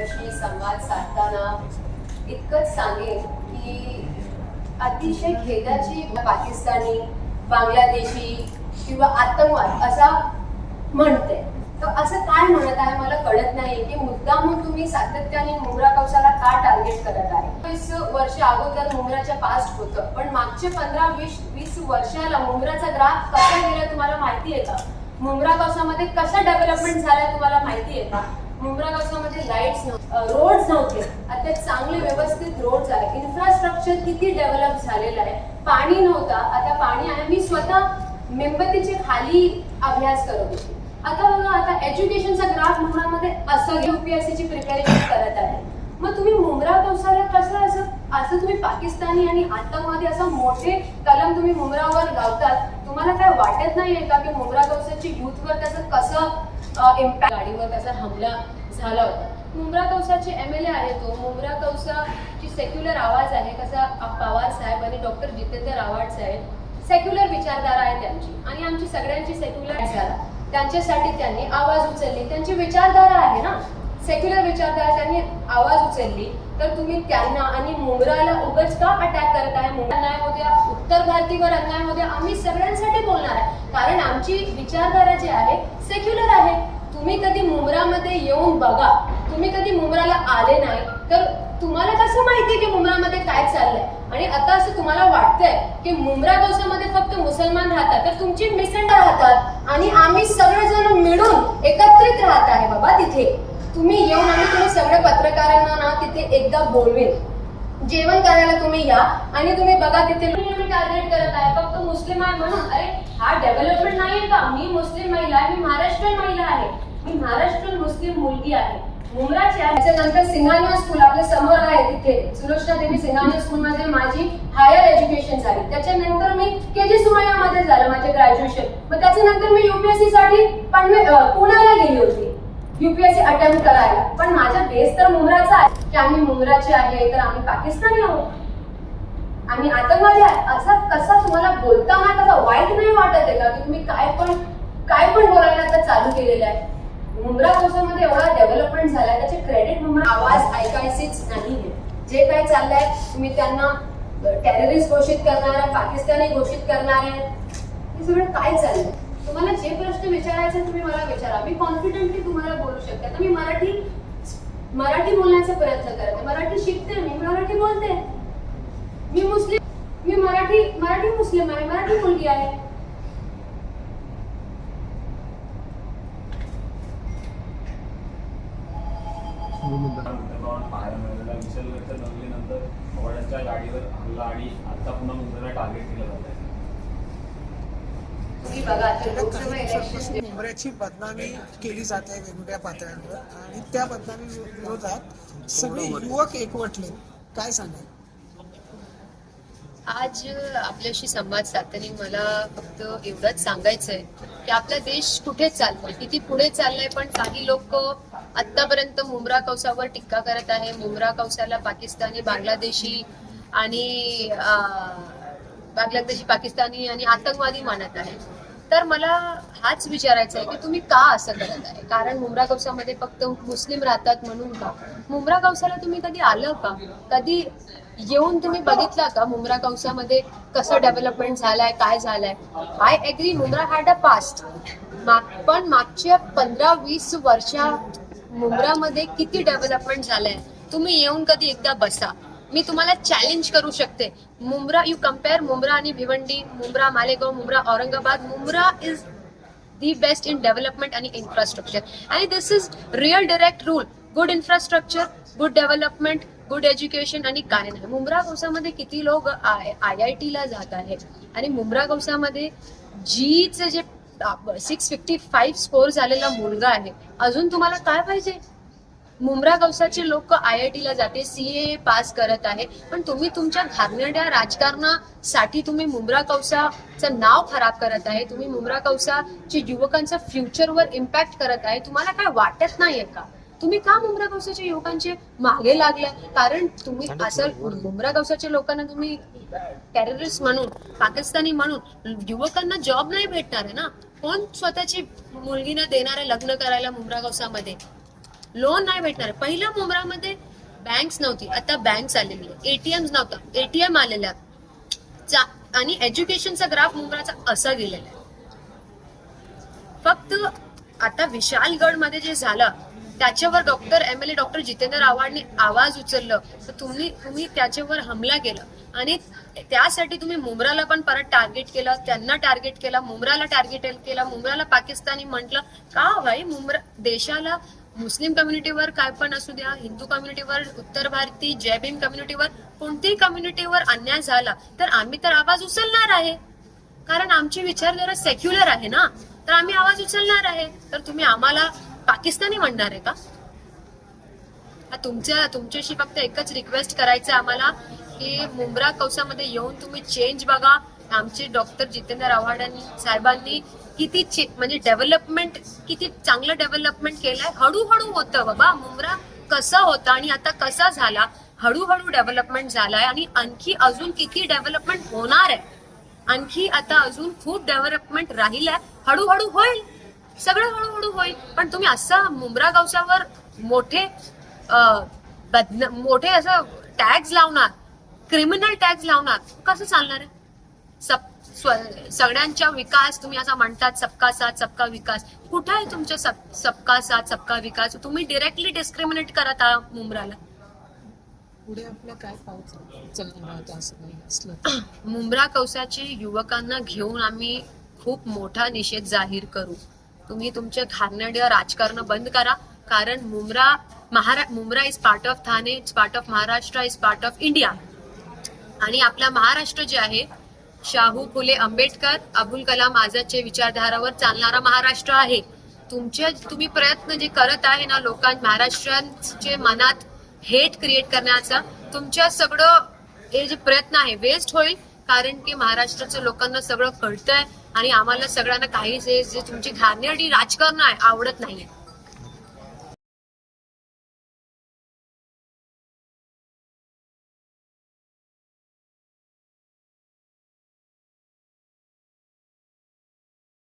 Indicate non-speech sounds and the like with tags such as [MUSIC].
आपल्याशी संवाद साधताना इतकंच सांगेन की अतिशय खेदाची पाकिस्तानी बांगलादेशी किंवा आतंकवाद असा म्हणते. तर असं काय म्हणत आहे मला कळत नाही की मुद्दामून तुम्ही सातत्याने मुंगरा कवसाला का टार्गेट करत आहे? वीस वर्ष अगोदर मुंब्राच्या पास्ट होतं पण मागचे पंधरा वीस वीस वर्षाला मुंगराचा ग्राफ कसा गेला तुम्हाला माहिती आहे का? मुंगरा कवसामध्ये कसा डेव्हलपमेंट झाला तुम्हाला माहिती आहे का? मुंब्रा कवसामध्ये लाईट्स रोड्स नव्हते. आता चांगले व्यवस्थित रोड्स आहे इन्फ्रास्ट्रक्चर किती डेव्हलप झालेलं आहे. पाणी नव्हतं. आता पाणी आहे. मी स्वतः मेणबत्तीचे खाली अभ्यास करत होते. आता बघा आता एज्युकेशनचा ग्राफ मुंब्रामध्ये असं युपीएससी ची प्रिपरेशन करत आहे. मग तुम्ही मुंब्रा कौसाला कसं असं असं तुम्ही पाकिस्तानी आणि आतंकवादी असं मोठे कलम तुम्ही मुंब्रावर लावतात तुम्हाला काय वाटत नाहीये का की मुंब्रा कौसाची युथवर त्याचं कसं इम्पॅक्ट गाडीवर त्याचा हमला झाला होता? मुंब्रा कौसाचे एम एल ए आहे तो. मुंब्रा कौसाची सेक्युलर आवाज आहे कसा पवार साहेब आणि डॉक्टर जितेंद्र आव्हाड साहेब. सेक्युलर विचारधारा आहे त्यांची. आणि आमची सगळ्यांची सेक्युलर झाला त्यांच्यासाठी त्यांनी आवाज उचलली. त्यांची विचारधारा आहे ना? सेक्युलर विचारधारा त्यांनी आवाज उचलली तर तुम्ही त्यांना आणि मुंबराला उगाच का अटॅक करत आहे? अन्याय होत्या उत्तर भारतीवर अन्याय होत्या आम्ही सगळ्यांसाठी बोलणार आहे. कारण आमची विचारधारा जी आहे सेक्युलर आहे. तुम्ही कधी मुंब्रामध्ये येऊन बघा तुम्ही कधी मुंब्राला आले नाही तर तुम्हाला कसं माहिती की मुंब्रामध्ये काय चाललंय? आणि आता असं तुम्हाला वाटतंय की मुंब्रा गोसामध्ये फक्त मुसलमान राहतात तर तुमची मिसंड राहतात आणि आम्ही सगळेजण मिळून एकत्रित राहत आहे बाबा तिथे. तुम्ही येऊन आणि तुम्ही सगळ्या पत्रकारांना ना तिथे एकदा बोलवेन जेवण करायला तुम्ही या आणि तुम्ही बघा तिथे टार्गेट करत आहे. फक्त मुस्लिम आहे म्हणून अरे हा डेव्हलपमेंट नाही का? मी मुस्लिम महिला आहे मी महाराष्ट्रीयन महिला आहे. मी महाराष्ट्रीयन मुस्लिम मुलगी आहे. मुंब्राची आहे. त्याच्यानंतर सिंगानिया स्कूल आपल्यासमोर आहे तिथे. सुलोचना देवी सिंघानिया स्कूल मध्ये माझी हायर एज्युकेशन झाली. त्याच्यानंतर मी के जी मध्ये झालं माझे ग्रॅज्युएशन मग त्याच्यानंतर मी युपीएससी साठी पण पुण्याला गेली होती. युपीएससी अटेम्प्ट करायला. पण माझा बेस तर मुंब्राचा आहे. की आम्ही मुंब्राचे आहे तर आम्ही पाकिस्तानी आहोत. आम्ही आतंकवादी आहे. असा कसा तुम्हाला बोलताना कसा वाईट नाही वाटत आहे का? की तुम्ही काय पण काय पण बोलायला आता चालू केलेलं आहे. मुंब्रा कोसामध्ये एवढा डेव्हलपमेंट झालाय. त्याचे क्रेडिट मुंब्रा आवाज ऐकायचीच नाही जे काय चाललंय तुम्ही त्यांना टेररिस्ट घोषित करणार आहे पाकिस्तानी घोषित करणार आहे. हे सगळं काय चाललंय? तुम्हाला जे प्रश्न विचारायचे तुम्ही मला विचारा. मी कॉन्फिडेंटली तुम्हाला बोलू शकते. आता मी मराठी मराठी बोलण्याचा प्रयत्न करते. मराठी शिकते मी. मराठी बोलते. मी मुस्लिम मी मराठी मराठी मुस्लिम आहे. मराठी मुलगी आहे. गाडीवर हल्ला आणि आता पुन्हा मुंबईला टार्गेट केलं जात आहे तुम्ही बघा तर गेल्या लोकसभा काही इलेक्शन दिवसापासून मुंबऱ्याची बदनामी केली जाते वेगवेगळ्या पातळ्यांवर आणि त्या बदनामी विरोधात सगळे युवक एकवटले. काय सांगाल? आज आपल्याशी संवाद साधताना मला फक्त एवढंच सांगायचंय की आपला देश कुठे चाललाय? किती पुढे चाललाय? पण काही लोक आतापर्यंत मुंब्रा कौसावर टीका करत आहे. मुंब्रा कौसाला पाकिस्तानी बांगलादेशी आणि अं, बांगलादेशी पाकिस्तानी आणि आतंकवादी मानत आहे. तर मला हाच विचारायचा आहे की तुम्ही का असं करत आहे? कारण मुंब्रा कौसामध्ये फक्त मुस्लिम राहतात म्हणून का? मुंब्रा कौसाला तुम्ही कधी आलं का? कधी येऊन तुम्ही बघितला का मुंब्रा कौसामध्ये कसं डेव्हलपमेंट झालंय काय झालंय? I agree Mumbra had a past पण मागच्या पंधरा वीस वर्षात मुंब्रामध्ये किती डेव्हलपमेंट झालंय? तुम्ही येऊन कधी एकदा बसा. मी तुम्हाला चॅलेंज करू शकते. मुंब्रा यू कंपेअर मुंब्रा आणि Bhiwandi Mumbra Malegaon Mumbra Aurangabad. Mumbra is the best in development आणि इन्फ्रास्ट्रक्चर आणि this is real direct rule good infrastructure good development good education आणि काय नाही मुंब्रा गौसामध्ये किती लोक आय आय टीला जात आहेत? आणि मुंब्रा गौसामध्ये जीचं जे सिक्स फिफ्टी फाईव्ह स्कोर झालेला मुलगा आहे अजून तुम्हाला काय पाहिजे? मुंब्रा गौसाचे लोक आय आय टीला जाते सी ए पास करत आहे. पण तुम्ही तुमच्या घाणेरड्या राजकारणासाठी तुम्ही मुंब्रा कौसाचं नाव खराब करत आहे. तुम्ही मुंब्रा कौसाचे युवकांच्या फ्युचरवर इम्पॅक्ट करत आहे. तुम्हाला काय वाटत नाहीये का? तुम्ही का मुंब्रा गौसाच्या युवकांचे मागे लागलाय? कारण तुम्ही असं मुंब्रा गौसाच्या लोकांना तुम्ही टेररिस्ट म्हणून पाकिस्तानी म्हणून युवकांना जॉब नाही भेटणार आहे ना? कोण स्वतःची मुलगीना देणार आहे लग्न करायला मुंब्रा गौसामध्ये लोन नाही भेटणार. पहिल्या मुंब्रामध्ये बँक्स नव्हती. आता बँक्स आलेली आहे एटीएम नव्हतं. एटीएम आलेल्या. चा- आणि एज्युकेशनचा ग्राफ मुंब्राचा असा गेलेला आहे. फक्त आता विशालगडमध्ये जे झालं त्याच्यावर doctor M L A doctor Jitendra आव्हाडने आवाज उचललं. तर तुम्ही तुम्ही त्याच्यावर हमला केला. आणि त्यासाठी तुम्ही मुंब्राला पण परत टार्गेट केलं. त्यांना टार्गेट केला. मुंब्राला टार्गेट केला. मुंब्राला पाकिस्तानी म्हटलं का हो भाई? मुंब्रा देशाला मुस्लिम कम्युनिटीवर काय पण असू द्या हिंदू कम्युनिटीवर उत्तर भारतीय जय भीम कम्युनिटीवर कोणतीही कम्युनिटीवर अन्याय झाला तर आम्ही तर आवाज उचलणार आहे. कारण आमची विचारधारा सेक्युलर आहे ना? तर आम्ही आवाज उचलणार आहे. तर तुम्ही आम्हाला पाकिस्तानी म्हणणार आहे का? तुमच्या तुमच्याशी फक्त एकच रिक्वेस्ट करायचं आहे आम्हाला की मुंब्रा कौसामध्ये येऊन तुम्ही चेंज बघा. आमचे डॉक्टर जितेंद्र आव्हाडांनी साहेबांनी किती म्हणजे डेव्हलपमेंट किती चांगलं डेव्हलपमेंट केलंय. हळूहळू होतं बाबा. मुंब्रा कसा होता आणि आता कसा झाला? हळूहळू डेव्हलपमेंट झालाय आणि आणखी अजून किती डेव्हलपमेंट होणार आहे? आणखी आता अजून खूप डेव्हलपमेंट राहिलंय. हळूहळू होईल. सगळं हळूहळू होईल. पण तुम्ही असं मुंब्रा गावच्यावर मोठे मोठे असं टॅग्स लावणार. क्रिमिनल टॅक्स लावणार. कसं चालणार आहे? सब सगळ्यांच्या विकास तुम्ही असं म्हणतात सबका साथ सबका विकास. कुठं आहे तुमच्या सब सबका साथ सबका विकास? तुम्ही डिरेक्टली डिस्क्रिमिनेट करत आहात मुंब्राला. पुढे आपलं काय पाऊस. [CLEARS THROAT] मुंब्रा कौसाचे युवकांना घेऊन आम्ही खूप मोठा निषेध जाहीर करू. तुम्ही तुमचे घाणेरडे राजकारण बंद करा. कारण मुंब्रा महारा Mumbra is part of Thane is part of Maharashtra is part of India आणि आपला महाराष्ट्र जे आहे शाहू फुले आंबेडकर अबुल कलाम आझादचे विचारधारावर चालणारा महाराष्ट्र आहे. तुमचे तुम्ही प्रयत्न जे करत आहे ना लोकां महाराष्ट्रांचे मनात हेट क्रिएट करण्याचा तुमच्या सगळं हे जे प्रयत्न आहे वेस्ट होईल. कारण की महाराष्ट्राच्या लोकांना सगळं कळतंय आणि आम्हाला सगळ्यांना काही जे जे तुमची घाणेरडी राजकारण आहे आवडत नाहीये.